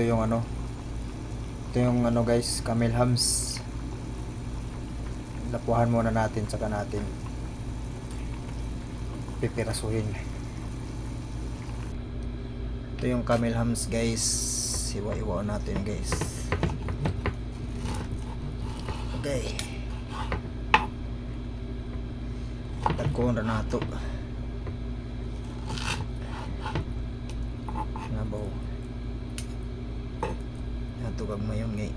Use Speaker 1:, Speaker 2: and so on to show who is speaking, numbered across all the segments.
Speaker 1: ito yung ano. Ito yung ano guys camel hams lapuhan muna natin saka natin pipirasuhin. Ito yung camel hams guys. Iwa-iwa natin guys. Okay. Tagkuhan na nato. Nabaw nato kag mayon ngay.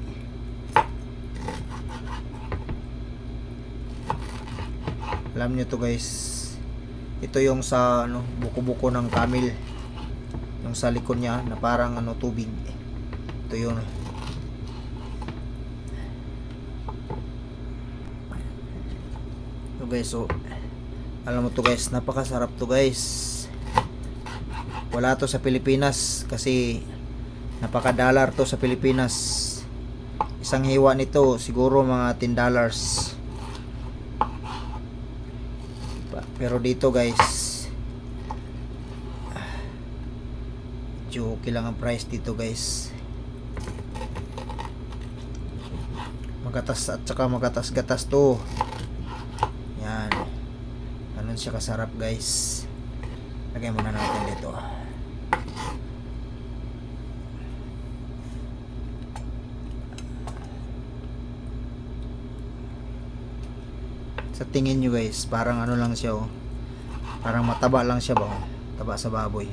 Speaker 1: Alam nyo to guys. Ito yung sa ano buko-buko ng camel. Yung sa likod niya na parang ano tubig. Ito yun. So guys so alam mo to guys napakasarap to guys. Wala to sa Pilipinas kasi napaka-dollar to sa Pilipinas. Isang hiwa nito siguro mga 10 dollars. Pa- pero dito guys medyo okay lang ang price dito guys. Magatas at saka magatas-gatas to. Yan. Ganun siya kasarap guys. Lagay muna natin dito sa tingin nyo guys parang ano lang siya oh. Parang mataba lang siya ba oh? taba sa baboy.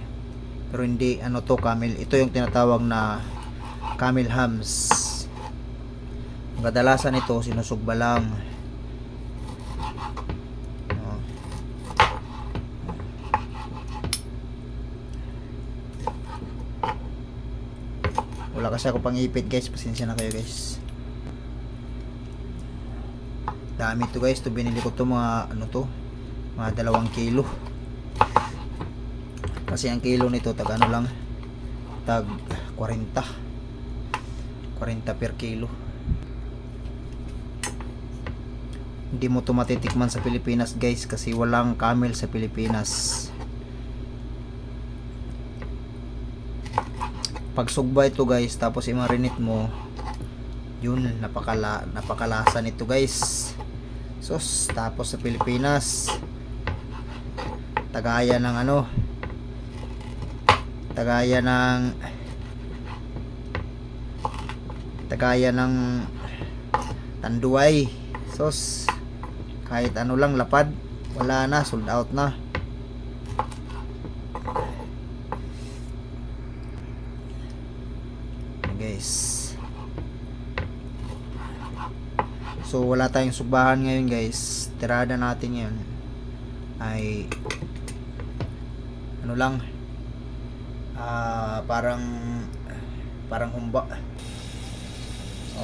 Speaker 1: Pero hindi ano to camel. Ito yung tinatawag na camel hams. Kadalasan ito sinusugba lang. Oh. wala kasi ako pang ipit guys. Pasensya na kayo guys dami to guys. To binili ko to mga ano to mga dalawang kilo. Kasi ang kilo nito tag ano lang tag 40 40 per kilo. Hindi mo to matitikman sa Pilipinas guys kasi walang camel sa Pilipinas. Pag sugba ito guys tapos i-marinate mo yun napakala napakalasa nito guys sos tapos sa Pilipinas. Tagaya ng ano? Tagaya ng tagaya ng tanduay. Sos kahit ano lang lapad. Wala na sold out na. Guys so wala tayong subahan ngayon guys. Tirada natin ngayon ay ano lang. Ah parang parang humba.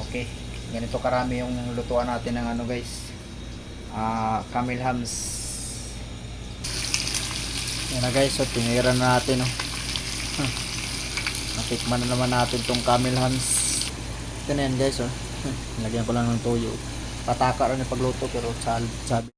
Speaker 1: Okay. Ganito karami yung lutuan natin ng ano guys. Ah camel hams. Yan na guys. So tinira na natin oh. Huh. natikman na naman natin tong camel hams. Ito na yan guys oh. Lagyan ko lang ng toyo pataka rin yung pagluto pero sabi